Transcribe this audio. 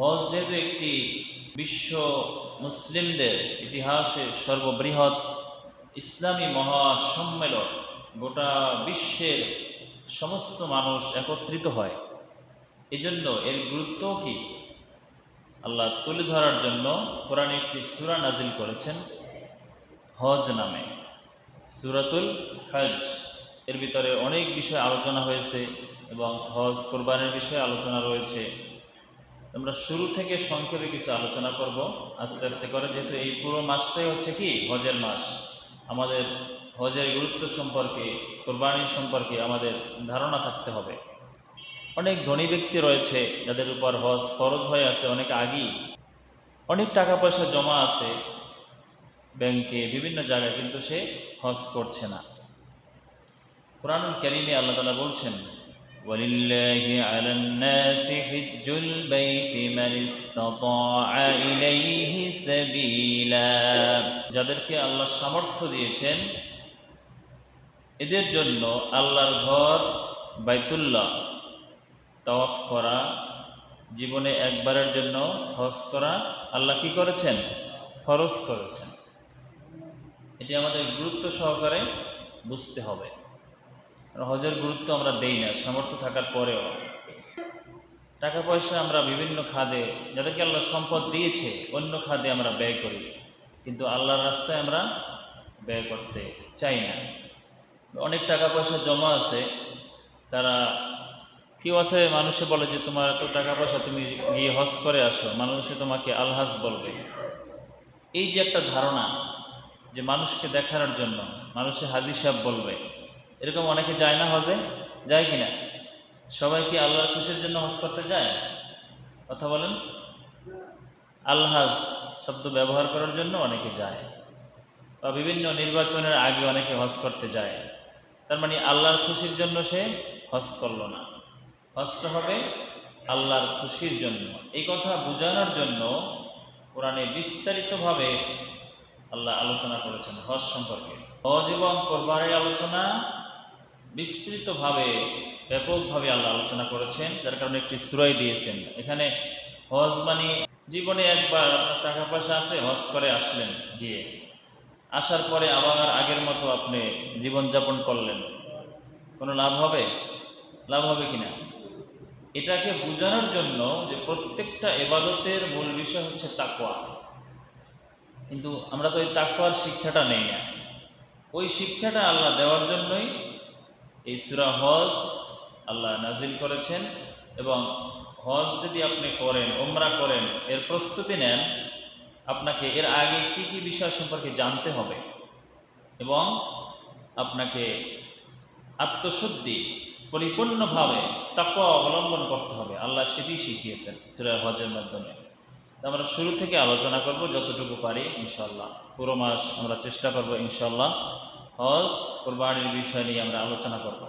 হজ যেহেতু একটি বিশ্ব মুসলিমদের ইতিহাসে সর্ববৃহৎ ইসলামী মহাসম্মেলন, গোটা বিশ্বের সমস্ত মানুষ একত্রিত হয়। এজন্য এর গুরুত্ব কি? আল্লাহ তুলে ধরার জন্য কোরআন একটি সুরা নাজিল করেছেন, হজ নামে। সুরাতুল হজ এর ভিতরে অনেক বিষয় আলোচনা হয়েছে এবং হজ কোরবানির বিষয়ে আলোচনা রয়েছে। আমরা শুরু থেকে সংক্ষেপে কিছু আলোচনা করব। আস্তে আস্তে করে, যেহেতু এই পুরো মাসটাই হচ্ছে কি? হজের মাস। আমাদের হজের গুরুত্ব সম্পর্কে কোরবানির সম্পর্কে আমাদের ধারণা থাকতে হবে। অনেক ধনী ব্যক্তি রয়েছে যাদের উপর হজ খরচ হয়ে আছে অনেক আগেই। অনেক টাকা পয়সা জমা আছে ব্যাংকে, বিভিন্ন জায়গায়, কিন্তু সে হজ করছে না। কোরআনুল কারিমে আল্লাহ তালা বলছেন ولله على الناس حج البيت من استطاع إليه سبيلا যাদেরকে আল্লাহ সামর্থ্য দিয়েছেন এদের জন্য আল্লাহর ঘর বাইতুল্লাহ তওয়াফ করা জীবনে একবারের জন্য হজ করা আল্লাহ কি করেছেন ফরজ করেছেন এটি আমাদের গুরুত্ব সহকারে বুঝতে হবে কারণ হজের গুরুত্ব আমরা দেই না, সামর্থ্য থাকার পরেও। টাকা পয়সা আমরা বিভিন্ন খাদে, যাদেরকে আল্লাহ সম্পদ দিয়েছে, অন্য খাদে আমরা ব্যয় করি। কিন্তু আল্লাহর রাস্তায় আমরা ব্যয় করতে চাই না। অনেক টাকা পয়সা জমা আছে, তারা কেউ আছে, মানুষে বলে যে, তোমার এত টাকা পয়সা তুমি গিয়ে হজ করে আসো। মানুষে তোমাকে আলহাজ বলবে। এই যে একটা ধারণা যে মানুষকে দেখানোর জন্য, মানুষে হাজি সাহেব বলবে এরকম অনেকে যায় না হজে? যায় কিনা? সবাই কি আল্লাহর খুশির জন্য হজ করতে যায়? কথা বলেন। আলহাজ শব্দ ব্যবহার করার জন্য অনেকে যায়। বা বিভিন্ন নির্বাচনের আগে অনেকে হজ করতে যায়। তার মানে আল্লাহর খুশির জন্য সে হজ করল না। হজটা হবে আল্লাহর খুশির জন্য। এই কথা বোঝানোর জন্য কোরআনে বিস্তারিতভাবে আল্লাহ আলোচনা করেছেন হজ সম্পর্কে। হজ এবং কোরবানির আলোচনা বিস্তৃতভাবে, ব্যাপকভাবে আল্লাহ আলোচনা করেছেন, যার কারণে একটি সুরাই দিয়েছেন। এখানে হজ মানে জীবনে একবার টাকা পয়সা আছে, হজ করে আসলেন গিয়ে। আসার পরে আবার আগের মতো আপনি জীবনযাপন করলেন। কোনো লাভ হবে? লাভ হবে কিনা? এটাকে বোঝানোর জন্য যে প্রত্যেকটা এবাদতের মূল বিষয় হচ্ছে তাকোয়া কিন্তু আমরা তো ওই তাকোয়ার শিক্ষাটা নেই না। ওই শিক্ষাটা আল্লাহ দেওয়ার জন্যই এই সুরা হজ আল্লাহ নাজিল করেছেন এবং হজ যদি আপনি করেন ওমরা করেন, এর প্রস্তুতি নেন, আপনাকে এর আগে কি কি বিষয় সম্পর্কে জানতে হবে এবং আপনাকে আত্মশুদ্ধি, পরিপূর্ণভাবে তাকওয়া অবলম্বন করতে হবে। আল্লাহ সেটি শিখিয়েছেন সুরা হজের মাধ্যমে। আমরা শুরু থেকে আলোচনা করব যতটুকু পারি ইনশাল্লাহ পুরো মাস আমরা চেষ্টা করব ইনশাল্লাহ হজ কোরবানির বিষয় নিয়ে আমরা আলোচনা করব।